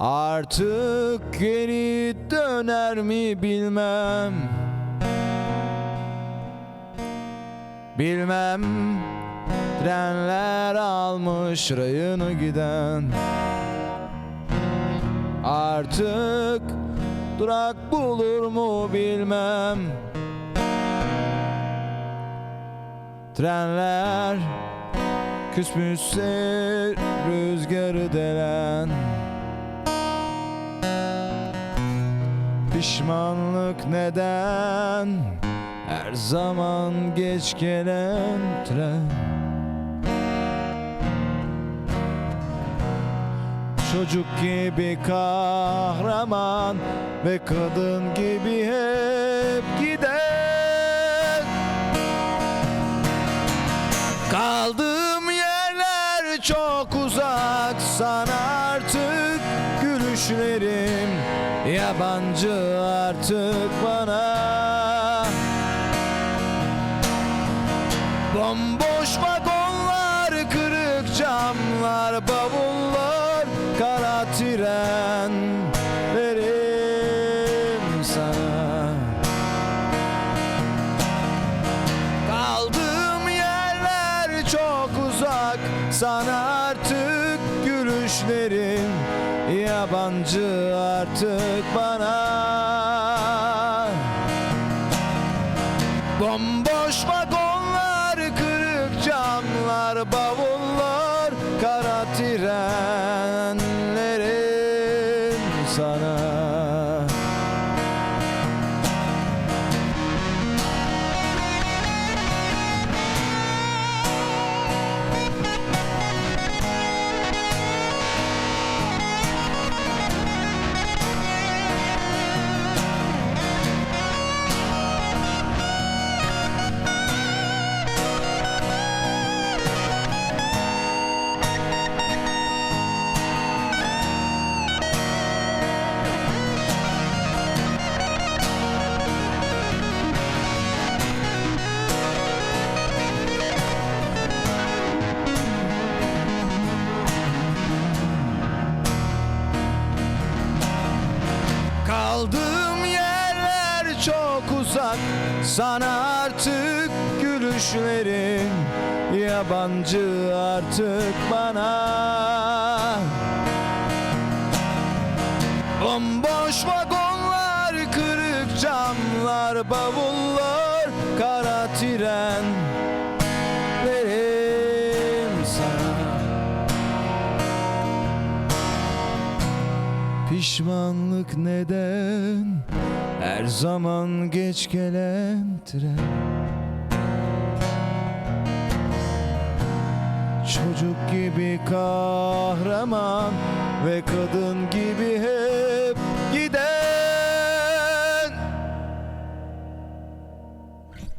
Artık geri döner mi bilmem. Bilmem Trenler almış rayını giden. Artık durak bulur mu bilmem. Trenler küsmüşse rüzgarı delen Pişmanlık neden? Her zaman geç gelen tren. Çocuk gibi kahraman ve kadın gibi hep giden. Kaldığım yerler çok uzak. Sana artık gülüşlerim yabancı artık bana. Bomboş vagonlar, kırık camlar, bavullar, kara tren verim sana. Kaldığım yerler çok uzak Sana artık gülüşlerim Yabancı artık bana. Bomboş vagonlar, kırık camlar, bavullar Kara trenlerim sana Kaldığım yerler çok uzak. Sana artık gülüşlerin Yabancı artık bana. Bomboş vagonlar, kırık camlar, bavullar Kara tren verim sana Pişmanlık neden? Her zaman geç gelen tren. Çocuk gibi kahraman ve kadın gibi hep